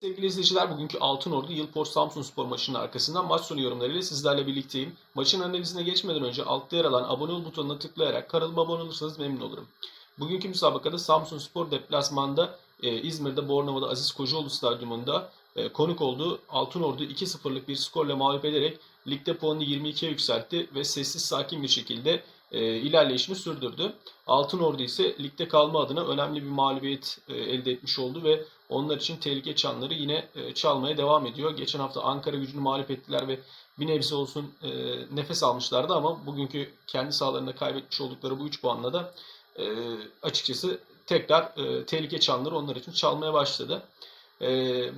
Sevgili izleyiciler bugünkü Altınordu Yılport Samsun Spor maçının arkasından maç sonu yorumlarıyla sizlerle birlikteyim. Maçın analizine geçmeden önce altta yer alan abone ol butonuna tıklayarak kanalıma abone olursanız memnun olurum. Bugünkü müsabakada Samsun Spor deplasmanda e, İzmir'de Bornova'da Aziz Kocaoğlu Stadyumunda e, konuk olduğu Altınordu 2-0'lık bir skorla mağlup ederek ligde puanını 22'ye yükseltti ve sessiz sakin bir şekilde e, ilerleyişini sürdürdü. Altınordu ise ligde kalma adına önemli bir mağlubiyet e, elde etmiş oldu ve onlar için tehlike çanları yine e, çalmaya devam ediyor. Geçen hafta Ankara gücünü mağlup ettiler ve bir nebze olsun e, nefes almışlardı ama bugünkü kendi sahalarında kaybetmiş oldukları bu 3 puanla da e, açıkçası tekrar e, tehlike çanları onlar için çalmaya başladı. E,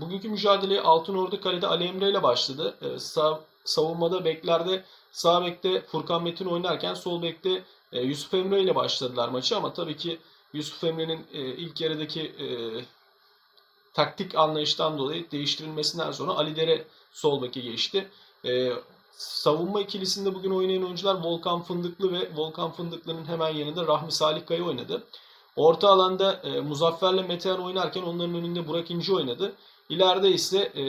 bugünkü mücadeleye Altınordu kalede Ali Emre ile başladı. E, savunmada beklerde sağ bekte Furkan Metin oynarken sol bekte e, Yusuf Emre ile başladılar maçı ama tabii ki Yusuf Emre'nin e, ilk yarıdaki e, taktik anlayıştan dolayı değiştirilmesinden sonra Ali Dere sol beke geçti. E, savunma ikilisinde bugün oynayan oyuncular Volkan Fındıklı ve Volkan Fındıklı'nın hemen yanında Rahmi Salih Kaya oynadı. Orta alanda e, Muzaffer'le Metehan oynarken onların önünde Burak İnci oynadı. İleride ise e,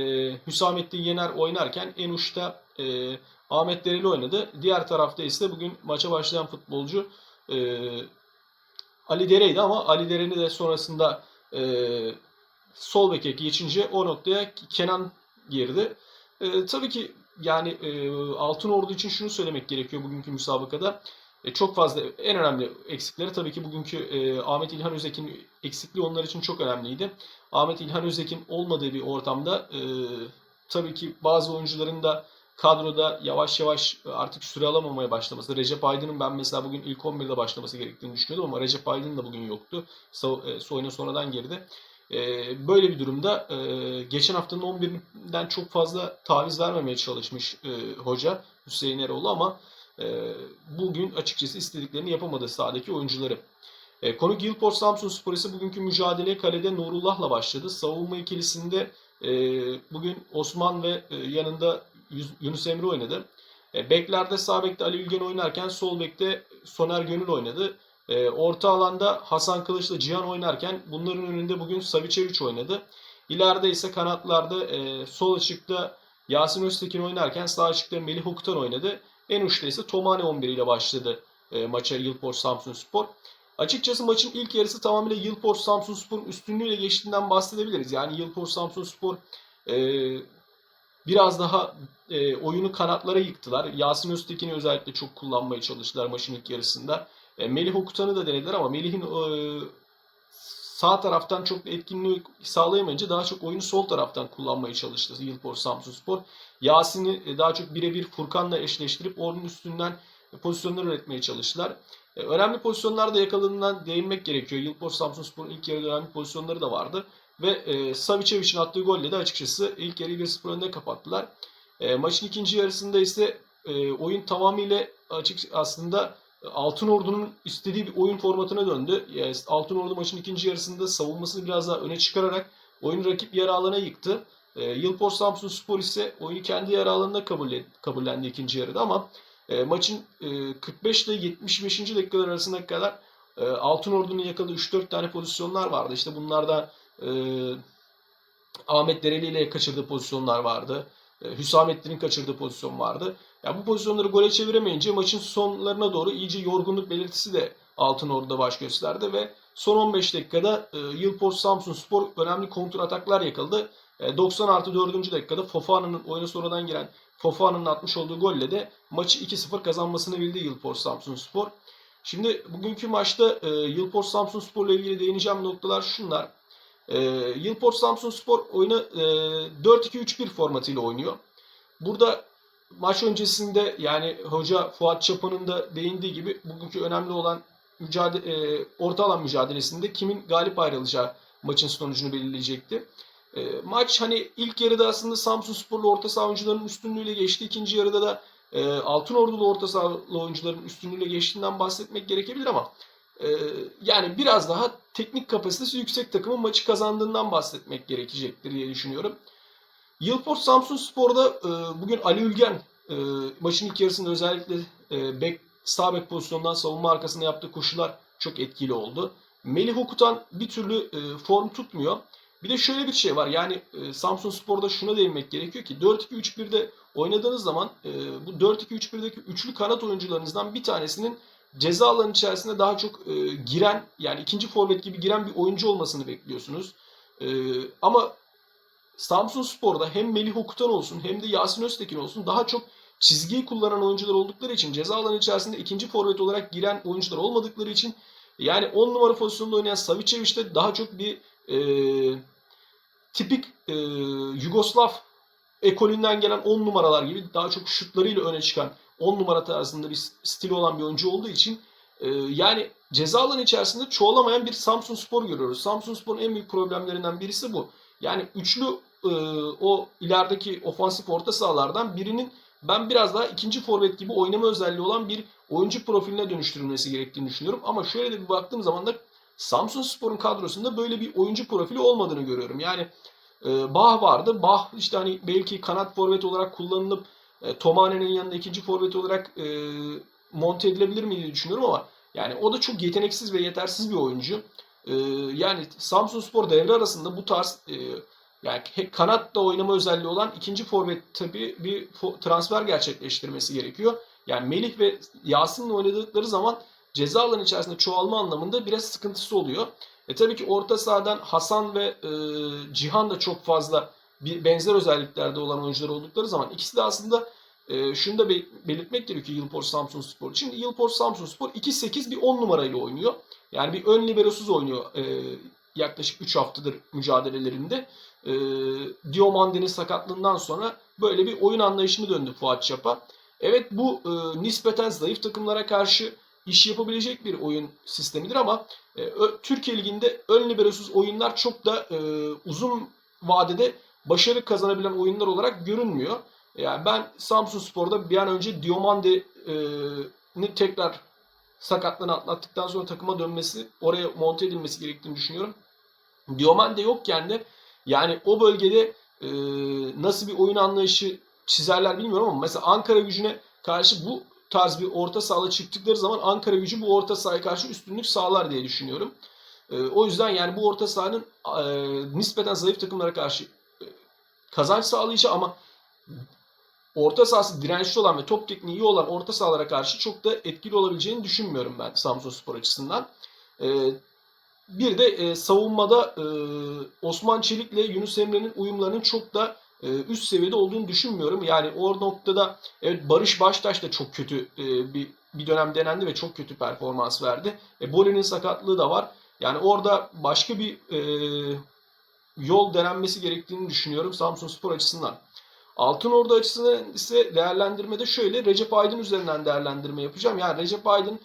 Hüsamettin Yener oynarken en uçta e, Ahmet Dereli oynadı. Diğer tarafta ise bugün maça başlayan futbolcu e, Ali Dere'ydi ama Ali Dere'ni de sonrasında e, sol beke geçince o noktaya Kenan girdi. E, tabii ki yani e, Altın Ordu için şunu söylemek gerekiyor bugünkü müsabakada. E, çok fazla en önemli eksikleri tabii ki bugünkü e, Ahmet İlhan Özek'in eksikliği onlar için çok önemliydi. Ahmet İlhan Özek'in olmadığı bir ortamda e, tabii ki bazı oyuncuların da kadroda yavaş yavaş artık süre alamamaya başlaması. Recep Aydın'ın ben mesela bugün ilk 11'de başlaması gerektiğini düşünüyordum ama Recep Aydın da bugün yoktu. So, oyuna sonradan girdi. Ee, böyle bir durumda e, geçen haftanın 11'den çok fazla taviz vermemeye çalışmış e, hoca Hüseyin Eroğlu ama e, bugün açıkçası istediklerini yapamadı sahadaki oyuncuları. E, konuk Yılport Samsun Spor ise bugünkü mücadeleye kalede Nurullah'la başladı. Savunma ikilisinde e, bugün Osman ve e, yanında Yunus Emre oynadı. E, beklerde sağ bekte Ali Ülgen oynarken sol bekte Soner Gönül oynadı. E, orta alanda Hasan Kılıç'la Cihan oynarken bunların önünde bugün Savicevic oynadı. İleride ise kanatlarda e, sol açıkta Yasin Öztekin oynarken sağ açıkta Melih Huktan oynadı. En uçta ise Tomane 11 ile başladı e, maça Yılport Samsun Spor. Açıkçası maçın ilk yarısı tamamıyla Yılport Samsun Spor'un üstünlüğüyle geçtiğinden bahsedebiliriz. Yani Yılport Samsun Spor e, biraz daha e, oyunu kanatlara yıktılar. Yasin Öztekin'i özellikle çok kullanmaya çalıştılar maçın ilk yarısında. E, Melih Okutan'ı da denediler ama Melih'in e, sağ taraftan çok etkinliği sağlayamayınca daha çok oyunu sol taraftan kullanmaya çalıştı Yılport Samsun Spor. Yasin'i e, daha çok birebir Furkan'la eşleştirip onun üstünden pozisyonlar üretmeye çalıştılar. E, önemli pozisyonlarda yakaladığından değinmek gerekiyor. Yılport Samsun Spor'un ilk yarıda önemli pozisyonları da vardı. Ve e, Savicevic'in attığı golle de açıkçası ilk yarıyı 1-0 önde kapattılar. E, maçın ikinci yarısında ise e, oyun tamamıyla açık aslında Altın Ordu'nun istediği bir oyun formatına döndü. Yani Altın Ordu maçın ikinci yarısında savunmasını biraz daha öne çıkararak oyunu rakip yarı alana yıktı. E, Yılport Samsun Spor ise oyunu kendi yarı alanında kabul, kabullendi ikinci yarıda ama e, maçın e, 45 ile 75. dakikalar arasına kadar e, Altın Ordu'nun yakaladığı 3-4 tane pozisyonlar vardı. İşte bunlarda e, Ahmet Dereli ile kaçırdığı pozisyonlar vardı. E, Hüsamettin'in kaçırdığı pozisyon vardı. Ya bu pozisyonları gole çeviremeyince maçın sonlarına doğru iyice yorgunluk belirtisi de Altın Ordu'da baş gösterdi ve son 15 dakikada e, Yılport Samsun Spor önemli kontra ataklar yakaladı. E, 90 artı 4. dakikada Fofana'nın oyuna sonradan giren Fofana'nın atmış olduğu golle de maçı 2-0 kazanmasını bildi Yılport Samsun Spor. Şimdi bugünkü maçta e, Yılport Samsun Spor ile ilgili değineceğim noktalar şunlar. E, Yılport Samsun Spor oyunu e, 4-2-3-1 formatıyla oynuyor. Burada maç öncesinde yani hoca Fuat Çapa'nın da değindiği gibi bugünkü önemli olan mücadele, e, orta alan mücadelesinde kimin galip ayrılacağı maçın sonucunu belirleyecekti. E, maç hani ilk yarıda aslında Samsun Sporlu orta saha oyuncularının üstünlüğüyle geçti. İkinci yarıda da e, Altın Ordulu orta sahalı oyuncuların üstünlüğüyle geçtiğinden bahsetmek gerekebilir ama e, yani biraz daha teknik kapasitesi yüksek takımın maçı kazandığından bahsetmek gerekecektir diye düşünüyorum. Yılport Samsun Spor'da e, bugün Ali Ülgen e, maçın ilk yarısında özellikle e, sağ bek pozisyondan savunma arkasında yaptığı koşular çok etkili oldu. Melih Okutan bir türlü e, form tutmuyor. Bir de şöyle bir şey var. Yani e, Samsun Spor'da şuna değinmek gerekiyor ki 4-2-3-1'de oynadığınız zaman bu 4-2-3-1'deki üçlü kanat oyuncularınızdan bir tanesinin ceza alanı içerisinde daha çok e, giren yani ikinci forvet gibi giren bir oyuncu olmasını bekliyorsunuz. E, ama Samsun Spor'da hem Melih Okutan olsun hem de Yasin Öztekin olsun daha çok çizgiyi kullanan oyuncular oldukları için ceza alanı içerisinde ikinci forvet olarak giren oyuncular olmadıkları için yani 10 numara pozisyonunda oynayan Savicevic de daha çok bir e, tipik e, Yugoslav ekolünden gelen 10 numaralar gibi daha çok şutlarıyla öne çıkan 10 numara tarzında bir stili olan bir oyuncu olduğu için e, yani ceza alanı içerisinde çoğalamayan bir Samsun Spor görüyoruz. Samsun Spor'un en büyük problemlerinden birisi bu. Yani üçlü e, o ilerideki ofansif orta sahalardan birinin ben biraz daha ikinci forvet gibi oynama özelliği olan bir oyuncu profiline dönüştürülmesi gerektiğini düşünüyorum. Ama şöyle de bir baktığım zaman da Samsun Spor'un kadrosunda böyle bir oyuncu profili olmadığını görüyorum. Yani e, Bah vardı. Bah işte hani belki kanat forvet olarak kullanılıp e, Tomane'nin yanında ikinci forvet olarak e, monte edilebilir mi diye düşünüyorum ama yani o da çok yeteneksiz ve yetersiz bir oyuncu. E, yani Samsun Spor devre arasında bu tarz e, yani kanatta oynama özelliği olan ikinci forvet tabii bir transfer gerçekleştirmesi gerekiyor. Yani Melih ve Yasin'le oynadıkları zaman ceza alanı içerisinde çoğalma anlamında biraz sıkıntısı oluyor. E tabii ki orta sahadan Hasan ve e, Cihan da çok fazla bir benzer özelliklerde olan oyuncular oldukları zaman ikisi de aslında e, şunu da belirtmek gerekiyor Yılport Samsun Spor için. Yılport Samsun Spor 2-8 bir 10 numarayla oynuyor. Yani bir ön liberosuz oynuyor e, yaklaşık 3 haftadır mücadelelerinde. E, Diomandi'nin sakatlığından sonra böyle bir oyun anlayışını döndü Fuat Çapa. Evet bu e, nispeten zayıf takımlara karşı iş yapabilecek bir oyun sistemidir ama e, Türkiye Ligi'nde ön liberosuz oyunlar çok da e, uzun vadede başarı kazanabilen oyunlar olarak görünmüyor. Yani ben Samsun Spor'da bir an önce Diomande'ni tekrar sakatlığını atlattıktan sonra takıma dönmesi, oraya monte edilmesi gerektiğini düşünüyorum. Diomande yokken de yani o bölgede e, nasıl bir oyun anlayışı çizerler bilmiyorum ama mesela Ankara gücüne karşı bu tarz bir orta sahada çıktıkları zaman Ankara gücü bu orta sahaya karşı üstünlük sağlar diye düşünüyorum. E, o yüzden yani bu orta sahanın e, nispeten zayıf takımlara karşı e, kazanç sağlayıcı ama orta sahası dirençli olan ve top tekniği iyi olan orta sahalara karşı çok da etkili olabileceğini düşünmüyorum ben Samsun Spor açısından. E, bir de e, savunmada e, Osman Çelik ile Yunus Emre'nin uyumlarının çok da e, üst seviyede olduğunu düşünmüyorum. Yani o noktada evet Barış Baştaş da çok kötü e, bir bir dönem denendi ve çok kötü performans verdi. E, Boli'nin sakatlığı da var. Yani orada başka bir e, yol denenmesi gerektiğini düşünüyorum Samsun Spor açısından. Altın Ordu açısından ise değerlendirmede şöyle Recep Aydın üzerinden değerlendirme yapacağım. Yani Recep Aydın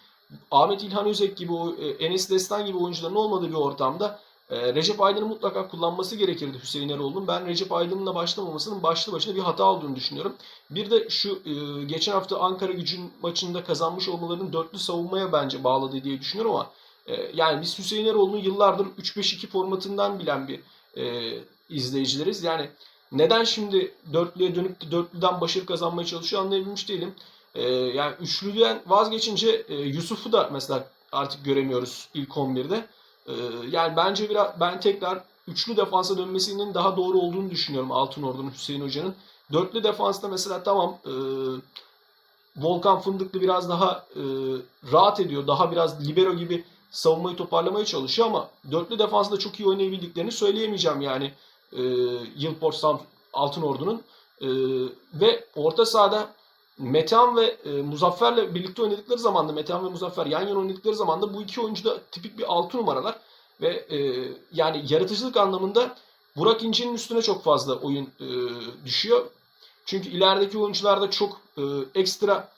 Ahmet İlhan Özek gibi, e, Enes Destan gibi oyuncuların olmadığı bir ortamda e, Recep Aydın'ı mutlaka kullanması gerekirdi Hüseyin Eroğlu'nun. Ben Recep Aydın'la başlamamasının başlı başına bir hata olduğunu düşünüyorum. Bir de şu e, geçen hafta Ankara gücün maçında kazanmış olmalarının dörtlü savunmaya bence bağladı diye düşünüyorum ama yani biz Hüseyin Eroğlu'nu yıllardır 3-5-2 formatından bilen bir izleyicileriz. Yani neden şimdi dörtlüye dönüp de dörtlüden başarı kazanmaya çalışıyor anlayabilmiş değilim. E, yani üçlüden vazgeçince e, Yusuf'u da mesela artık göremiyoruz ilk 11'de. E, yani bence biraz ben tekrar üçlü defansa dönmesinin daha doğru olduğunu düşünüyorum Altın Ordu'nun Hüseyin Hoca'nın. Dörtlü defansta mesela tamam e, Volkan Fındıklı biraz daha e, rahat ediyor. Daha biraz libero gibi savunmayı toparlamaya çalışıyor ama dörtlü defansta çok iyi oynayabildiklerini söyleyemeyeceğim yani e, Yılport Altın Ordu'nun. E, ve orta sahada Metehan ve e, Muzaffer'le birlikte oynadıkları zaman da Metehan ve Muzaffer yan yana oynadıkları zaman da bu iki oyuncu da tipik bir altı numaralar ve e, yani yaratıcılık anlamında Burak İnci'nin üstüne çok fazla oyun e, düşüyor. Çünkü ilerideki oyuncular da çok e, ekstra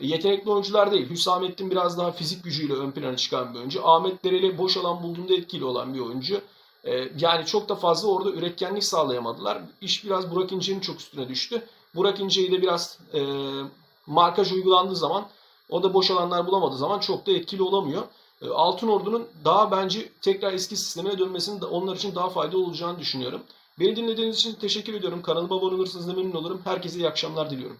yetenekli oyuncular değil. Hüsamettin biraz daha fizik gücüyle ön plana çıkan bir oyuncu. Ahmet Dereli boş alan bulduğunda etkili olan bir oyuncu. E, yani çok da fazla orada üretkenlik sağlayamadılar. İş biraz Burak İnci'nin çok üstüne düştü. Burak İnce'yi de biraz e, markaj uygulandığı zaman o da boş alanlar bulamadığı zaman çok da etkili olamıyor. E, Altın Ordu'nun daha bence tekrar eski sistemine dönmesinin onlar için daha faydalı olacağını düşünüyorum. Beni dinlediğiniz için teşekkür ediyorum. Kanalıma abone olursanız da memnun olurum. Herkese iyi akşamlar diliyorum.